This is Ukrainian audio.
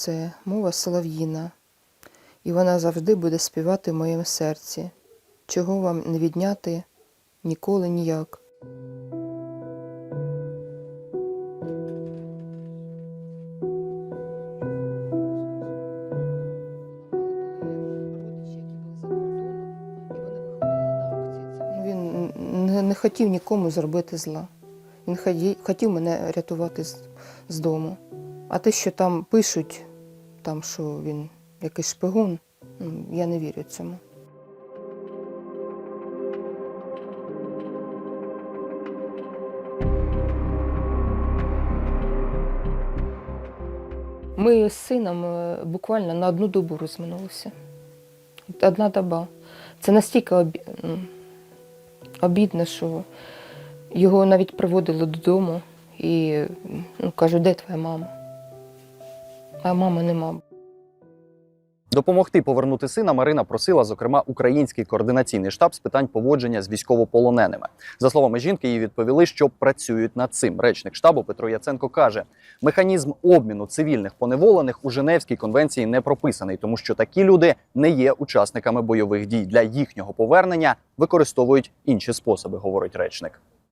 це мова солов'їна, і вона завжди буде співати в моєму серці. Чого вам не відняти ніколи ніяк. Він не, хотів нікому зробити зла. Він хотів мене рятувати з дому. А те, що там пишуть, там, що він якийсь шпигун, ну, я не вірю цьому. Ми з сином е, буквально на одну добу розминулися. Одна доба. Це настільки обі... ну, обідно, що його навіть приводили додому і ну, кажуть, де твоя мама? А мами нема. Допомогти повернути сина Марина просила, зокрема, український координаційний штаб з питань поводження з військовополоненими. За словами жінки, їй відповіли, що працюють над цим. Речник штабу Петро Яценко каже: механізм обміну цивільних поневолених у Женевській конвенції не прописаний, тому що такі люди не є учасниками бойових дій. Для їхнього повернення використовують інші способи, говорить речник.